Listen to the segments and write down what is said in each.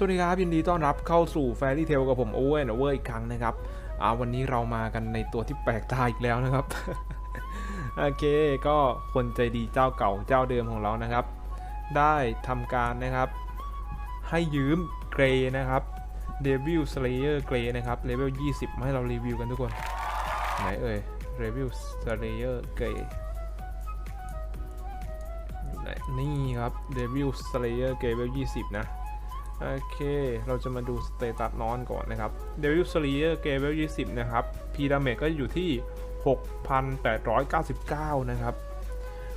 สวัสดีครับยินดีต้อนรับเข้าสู่ Fairy Tail กับผมโอเวอร์โอเวอร์อีกครั้งนะครับอ่าวันนี้เรามากันในตัวที่แปลกตาอีกแล้วนะครับ โอเคก็คนใจดีเจ้าเก่าเจ้าเดิมของเรานะครับ ได้ทำการนะครับ ให้ยืมเกรนะครับ Devil Slayer เกรนะครับเลเวล 20 มาให้เรารีวิวกันทุกคน ไหนเอ่ย Devil Slayer เกรนี่ครับ Devil Slayer เกรเลเวล 20 นะ โอเค เราจะมาดูสเตตัสนอนก่อนนะครับ Devil Slayer เกรเลเวล20นะครับ P damage ก็อยู่ที่ 6,899 นะครับ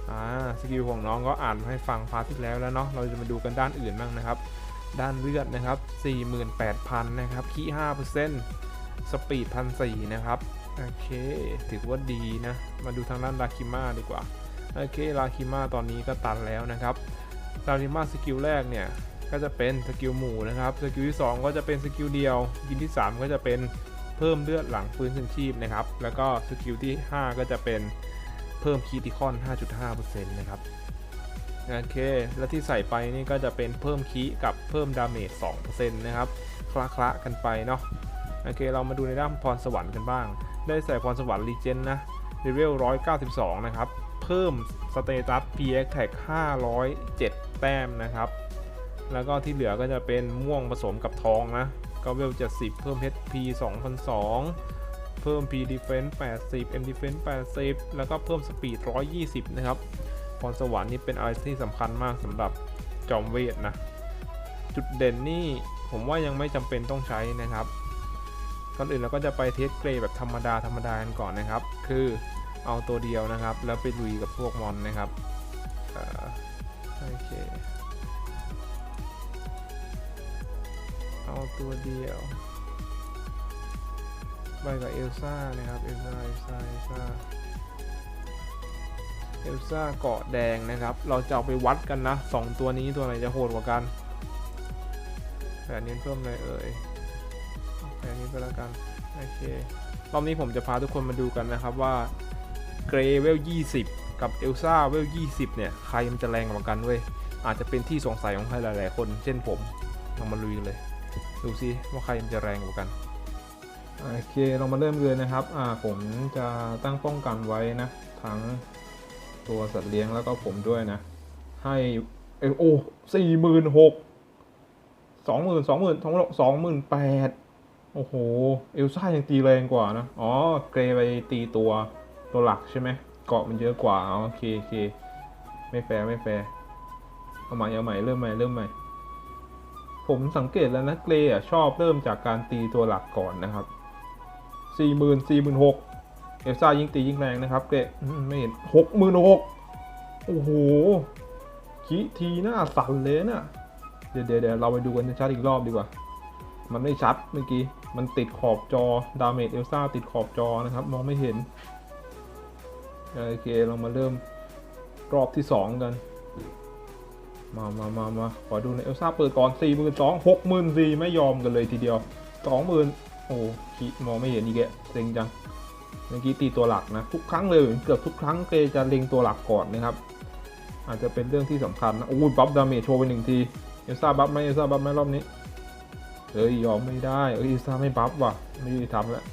อ่า สกิลของน้องก็อ่านให้ฟังพาร์ทที่แล้วแล้วเนาะ เราจะมาดูกันด้านอื่นบ้างนะครับ ด้านเลือดนะครับ 48,000 นะครับคี5%สปีด1,400นะครับ โอเค ถือว่าดีนะ มาดูทางด้านลาคิมาดีกว่า โอเคลาคิมาตอนนี้ก็ตันแล้วนะครับลาคิมาสกิลแรกเนี่ย ก็จะเป็นสกิลหมู่นะครับสกิลที่ 2 ก็จะเป็นสกิลเดียวยินที่ 3 ก็จะเป็นเพิ่มเลือดหลังฟื้นคืนชีพนะครับ แล้วก็สกิลที่ 5 ก็จะเป็นเพิ่มคีติคอน 5.5%นะครับโอเค แล้วที่ใส่ไปนี่ก็จะเป็นเพิ่มคีกับเพิ่มดาเมจ 2%นะครับ คละคละกันไปเนาะโอเค เรามาดูในด้านพรสวรรค์กันบ้าง ได้ใส่พรสวรรค์รีเจนนะเลเวล 192 นะครับ เพิ่มสเตตัส PX Tag 507 แต้มนะครับ แล้วก็ที่เหลือก็จะเป็นม่วงผสมกับทองนะ ก็เวล 70 เพิ่ม HP 2002 เพิ่ม P Defense 80 M Defense 80 แล้วก็เพิ่ม Speed 120 นะครับ พรสวรรค์นี่เป็นอะไรที่สำคัญมากสำหรับจอมเวทนะ จุดเด่นนี่ผมว่ายังไม่จำเป็นต้องใช้นะครับก่อนอื่นเราก็จะไปเทสเกรดแบบธรรมดาธรรมดากันก่อนนะครับ คือเอาตัวเดียวนะครับ แล้วไปลุยกับพวกมอนนะครับออโอเค ตัวเดียว ไปกับเอลซ่านะครับ เอลซ่า เอลซ่า เอลซ่า เอลซ่าเกาะแดงนะครับ เราจะเอาไปวัดกันนะสองตัวนี้ตัวไหนจะโหดกว่ากันแผนนี้เพิ่มเลยเอ่ยแผนนี้ไปแล้วกัน โอเค รอบนี้ผมจะพาทุกคนมาดูกันนะครับว่าเกรเวล 20 กับเอลซ่าเวล 20 เนี่ย ใครมันจะแรงกว่ากันเว้ยอาจจะเป็นที่สงสัยของใครหลาย ๆ คน เช่นผมเรามาลุยกันเลย ดูซิว่าใครมันจะแรงกว่ากันโอเคเรามาเริ่มเลยนะครับอ่าผมจะตั้งป้องกันไว้นะ ทั้งตัวสัตว์เลี้ยงแล้วก็ผมด้วยนะ ให้เอโอ้สี่หมื่นหกสองหมื่นสองหมื่นสองสองหมื่นแปดโอ้โห เอลซ่ายังตีแรงกว่านะ อ๋อ เกรไปตีตัวตัวหลักใช่ไหมเกาะมันเยอะกว่าโอเคโอเคไม่แฟร์ไม่แฟร์เอาใหม่เอาใหม่เริ่มใหม่เริ่มใหม่ ผมสังเกตแล้วนะเกรอชอบเริ่มจากการตีตัวหลักก่อนนะครับสี่หมื่นสี่หมื่นหกเอลซ่ายิ่งตียิ่งแรงนะครับ เกรไม่เห็นหกหมื่นหกโอ้โหคิทีหน้าสั่นเลยนะเดี๋ยวเดี๋ยวเดี๋ยวเราไปดูกันชัดอีกรอบดีกว่า มันไม่ชัดเมื่อกี้ มันติดขอบจอ ดาเมจเอลซ่าติดขอบจอนะครับ มองไม่เห็น โอเค เรามาเริ่มรอบที่ 2 กัน มามามามาขอดูในเอลซ่าเปิดก่อน4 2 0 0 0 6 0 0 0ไม่ยอมกันเลยทีเดียว20,000โอ้ขีมองไม่เห็นอีกแกเซ็งจัง เมื่อกี้ตีตัวหลักนะ ทุกครั้งเลยเกือบทุกครั้งเกจะเล็งตัวหลักก่อนนะครับ อาจจะเป็นเรื่องที่สำคัญนะโอ้ยบัฟดาเมจโชว์ไปหนึ่งที เอลซ่าบัฟไหมเอลซ่าบัฟไหมรอบนี้เฮ้ยยอมไม่ได้เอ้ยเอลซ่าไม่บัฟว่ะ ไม่ยุติธรรมแล้ว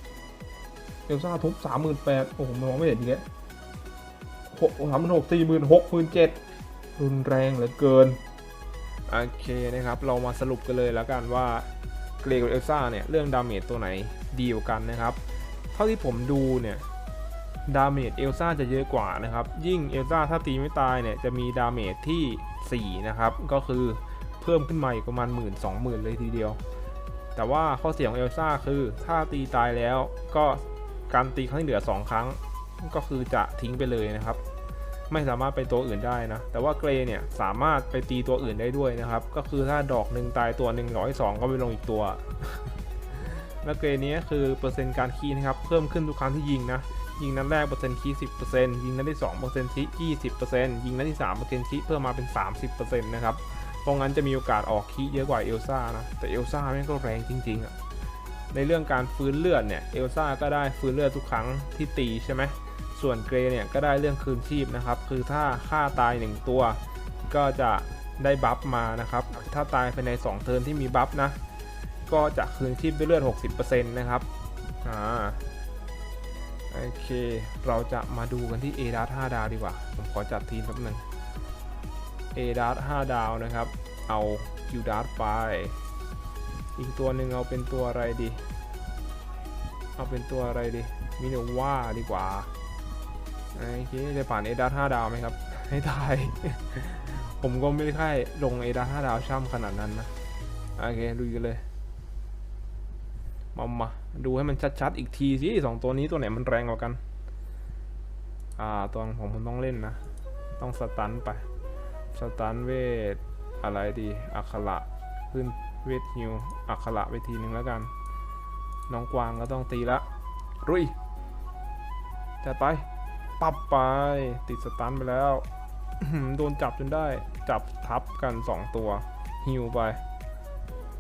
เอลซ่าทุบสามหมื่นแปดโอ้โหมองไม่เห็นอีกแล้วหกสามหมื่นหกสี่หมื่นหกหมื่นเจ็ด รุนแรงเหลือเกิน โอเคนะครับ เรามาสรุปกันเลยแล้วกันว่าเกรกับเอลซ่าเนี่ย เรื่องดาเมจตัวไหนดีกว่ากันนะครับ เท่าที่ผมดูเนี่ยดาเมจเอลซ่าจะเยอะกว่านะครับ ยิ่งเอลซ่าถ้าตีไม่ตายเนี่ย จะมีดาเมจที่ 4 นะครับ ก็คือเพิ่มขึ้นมาอีกประมาณหมื่นสองหมื่นเลยทีเดียว แต่ว่าข้อเสียของเอลซ่าคือถ้าตีตายแล้วก็การตีครั้งที่เหลือ 2 ครั้ง ก็คือจะทิ้งไปเลยนะครับ ไม่สามารถไปตัวอื่นได้นะ แต่ว่าเกรเนี่ยสามารถไปตีตัวอื่นได้ด้วยนะครับ ก็คือถ้าดอกหนึ่งตายตัวหนึ่งร้อยสองก็ไปลงอีกตัว แล้วเกรนี้คือเปอร์เซ็นต์การคีนะครับ เพิ่มขึ้นทุกครั้งที่ยิงนะ ยิงนัดแรกเปอร์เซ็นต์คีสิบเปอร์เซ็นต์ยิงนัดที่สองเปอร์เซ็นต์คียี่สิบเปอร์เซ็นต์ยิงนัดที่สามเปอร์เซ็นต์คีเพิ่มมาเป็นสามสิบเปอร์เซ็นต์นะครับ เพราะงั้นจะมีโอกาสออกคีเยอะกว่าเอลซ่านะ แต่เอลซ่าแม่งก็แรงจริงๆอะในเรื่องการฟื้นเลือดเนี่ยเอลซ่าก็ได้ฟื้นเลือดทุกครั้งที่ตีใช่ไหม ส่วนเกรเนี่ยก็ได้เรื่องคืนชีพนะครับ คือถ้าฆ่าตายหนึ่งตัว ก็จะได้บัฟมานะครับ ถ้าตายภายใน 2 เทิร์นที่มีบัฟนะ ก็จะคืนชีพด้วยเลือด 60%นะครับ อ่า โอเค เราจะมาดูกันที่ a d a t 5ดาวดีกว่า ผมขอจัดทีมแป๊บหนึง a d a t 5ดาวนะครับ เอา q d a t ไป อีกตัวหนึ่งเอาเป็นตัวอะไรดี เอาเป็นตัวอะไรดี มิโนว่าดีกว่า โอเคจะผ่าน a d a t 5ดาวไหมครับ ให้ทายผมก็ไม่ได้ค่ายลง a d a t 5ดาวช่ำขนาดนั้นนะ โอเคดูกันเลย มามาดูให้มันชัดๆอีกทีสิสองตัวนี้ตัวไหนมันแรงกว่ากัน อ่าตัวของผมผมต้องเล่นนะ ต้องสตันไป สตันเวท อะไรดีอักขระขึ้นเวทฮิวอักขระไปทีหนึ่งแล้วกัน น้องกวางก็ต้องตีละ รุยจัดไป ปับไป ติดสตันไปแล้ว โดนจับจนได้ จับทับกัน 2 ตัว ฮิวไป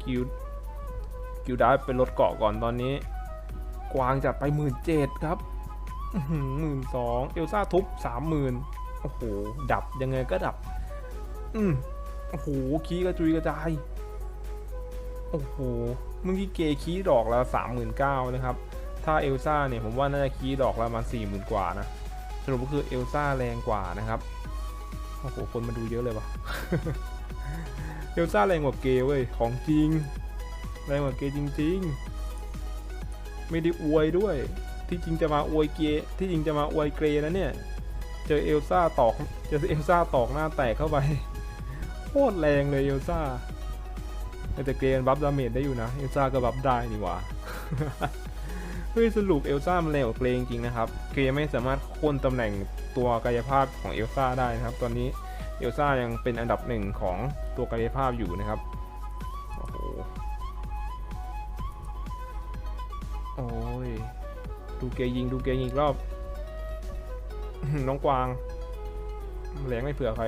คิวคิวได้เป็นรถเกาะก่อนตอนนี้ กวางจัดไปหมื่นเจ็ดครับหมื่นสองเอลซ่าทุบสามหมื่นโอ้โห ดับยังไงก็ดับ อืมโอ้โห คีกระจุยกระจาย โอ้โห เมื่อกี้เกคีดอกแล้วสามหมื่นเก้านะครับ ถ้าเอลซ่าเนี่ยผมว่าน่าจะคีดอกแล้วมาสี่หมื่นกว่านะ รุปก็คือเอลซ่าแรงกว่านะครับโอ้โหคนมาดูเยอะเลยวะเอลซ่าแรงกว่าเกเว้ยของจริง แรงกว่าเกจริง ๆ ไม่ได้อวยด้วย ที่จริงจะมาอวยเกที่จริงจะมาอวยเกรนะเนี่ยเจอเอลซ่าตอกเจอเอลซ่าตอกหน้าแตกเข้าไปโคตรแรงเลยเอลซ่าแต่เกรนบัฟดาเมจได้อยู่นะเอลซ่าก็บัฟได้นี่หว่าเฮ้ยสรุปเอลซ่ามันแรงกว่าเกรจริงนะครับ เกรไม่สามารถโค่นตำแหน่งตัวกายภาพของเอลซ่าได้นะครับ ตอนนี้เอลซ่ายังเป็นอันดับหนึ่งของตัวกายภาพอยู่นะครับ โอ้โห โอ้ย ดูเกยิงดูเกยิงอีกรอบ น้องกวางแรงไม่เผื่อใคร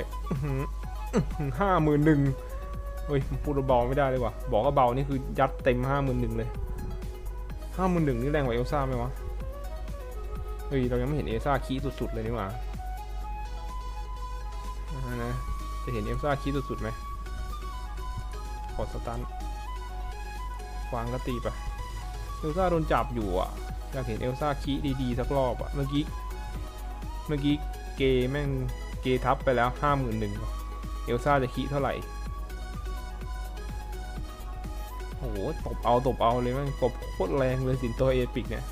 ห้าหมื่นหนึ่งเฮ้ยพูดเบาไม่ได้เลยว่ะ บอกว่าเบานี่คือยัดเต็มห้าหมื่นหนึ่งเลยห้าหมื่นหนึ่งนี่แรงกว่าเอลซ่าไหมวะ เฮ้ย เรายังไม่เห็นเอลซ่าคีสุดๆเลยนี่หว่านะจะเห็นเอลซ่าคีสุดๆไหมขอสตันวางก็ตีไปเอลซ่าโดนจับอยู่อะอยากเห็นเอลซ่าคีดีๆสักรอบอะเมื่อกี้เมื่อกี้เกแม่งเกทับไปแล้วห้าหมื่นหนึ่งเอลซ่าจะคีเท่าไหร่โอ้โหตบเอาตบเอาเลยแม่งตบโคตรแรงเลยสินตัวเอพิกเนี่ย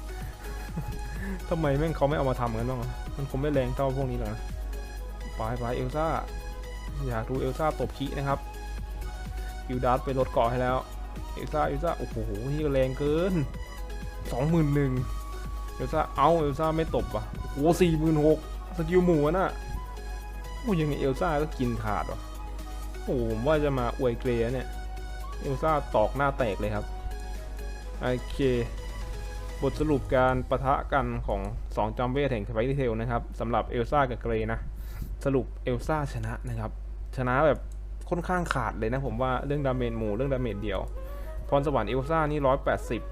ทำไมแม่งเขาไม่เอามาทำกันบ้างมันคงไม่แรงเท่าพวกนี้หรอกนะไปไปเอลซ่า อยากดูเอลซ่าตบคีนะครับกิลดัสไปลดเกาะให้แล้ว เอลซ่า เอลซ่า โอ้โห นี่ก็แรงเกินสองหมื่นหนึ่งเอลซ่า เอาเอลซ่าไม่ตบว่ะโอ้สี่หมื่นหกสกิลหมูอะน่ะ โอ้ยังไงเอลซ่าก็กินขาดว่ะโอ้ผมว่าจะมาอวยเกรเนี่ย เอลซ่าตอกหน้าแตกเลยครับ โอเค บทสรุปการประทะกันของ2จอมเวทแห่งไฟเทลนะครับสำหรับเอลซ่ากับเกรนะ สรุปเอลซ่าชนะนะครับ ชนะแบบค่อนข้างขาดเลยนะผมว่าเรื่องดาเมจหมู่เรื่องดาเมจเดียว พรสวรรค์เอลซ่านี่ร้อยแปดสิบ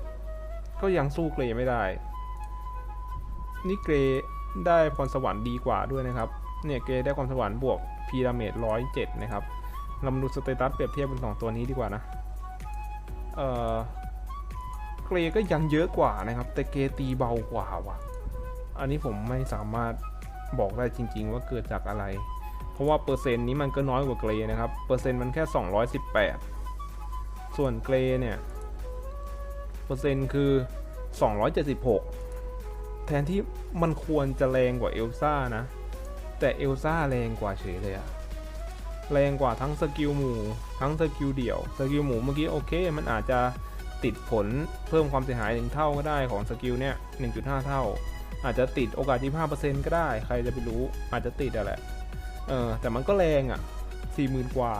ก็ยังสู้เกรไม่ได้ นี่เกรได้พรสวรรค์ดีกว่าด้วยนะครับ เนี่ยเกรได้ความสวรรค์บวกพีดาเมจร้อยเจ็ดนะครับเรามาดูสเตตัสเปรียบเทียบบนสองตัวนี้ดีกว่านะ เอ่อ เกรก็ยังเยอะกว่านะครับ แต่เกรตีเบากว่าว่ะ อันนี้ผมไม่สามารถบอกได้จริง ๆ ว่าเกิดจากอะไร เพราะว่าเปอร์เซ็นต์นี้มันก็น้อยกว่าเกรนะครับ เปอร์เซ็นต์มันแค่ 218 ส่วนเกรเนี่ย เปอร์เซ็นต์คือ 276 แทนที่มันควรจะแรงกว่าเอลซ่านะ แต่เอลซ่าแรงกว่าเฉยเลยอะแรงกว่าทั้งสกิลหมู่ทั้งสกิลเดี่ยว สกิลหมู่เมื่อกี้โอเค มันอาจจะ ติดผลเพิ่มความเสียหายหนึ่งเท่าก็ได้ของสกิลเนี่ย1.5 เท่า อาจจะติดโอกาส 25%ก็ได้ ใครจะไปรู้อาจจะติดอะแหละเออแต่มันก็แรงอะ 40,000 กว่า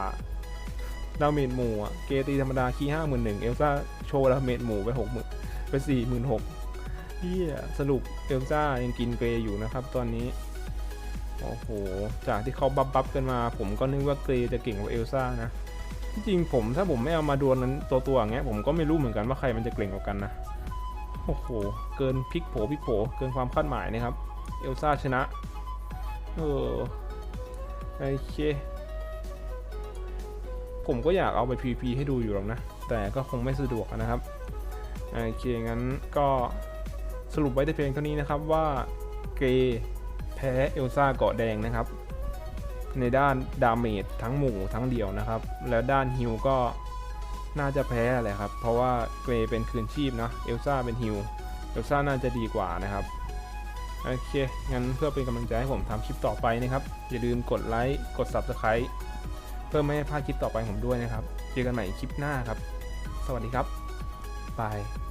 ดาเมจหมู่อะเกตีธรรมดาคีห้าหมื่นหนึ่งเอลซ่าโชว์ดาเมจหมู่ไปหกหมื่นไปสี่หมื่นหกเฮียสรุปเอลซ่ายังกินเกรอยู่นะครับตอนนี้ โอ้โห จากที่เขาบัฟบัฟกันมา ผมก็นึกว่าเกรจะเก่งกว่าเอลซ่านะ ที่จริงผมถ้าผมไม่เอามาดวลนั้นตัวตัวอย่างเงี้ยผมก็ไม่รู้เหมือนกันว่าใครมันจะเก่งกว่ากันนะ โอ้โห เกินพลิกโผพลิกโผเกินความคาดหมายนะครับ เอลซ่าชนะ เออโอเค ผมก็อยากเอาไป PVP ให้ดูอยู่หรอกนะ แต่ก็คงไม่สะดวกนะครับ โอเค งั้นก็สรุปไว้แต่เพียงเท่านี้นะครับว่าเกแพ้เอลซ่าเกาะแดงนะครับ ในด้านดาเมจทั้งหมู่ทั้งเดี่ยวนะครับ แล้วด้านฮิลก็น่าจะแพ้แหละครับ เพราะว่าเกรเป็นคืนชีพนะเอลซ่าเป็นฮิลเอลซ่าน่าจะดีกว่านะครับ โอเค งั้นเพื่อเป็นกำลังใจให้ผมทำคลิปต่อไปนะครับ อย่าลืมกดไลค์ กด Subscribe เพื่อไม่ให้พลาดคลิปต่อไปผมด้วยนะครับ เจอกันใหม่คลิปหน้าครับ สวัสดีครับ บาย